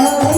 아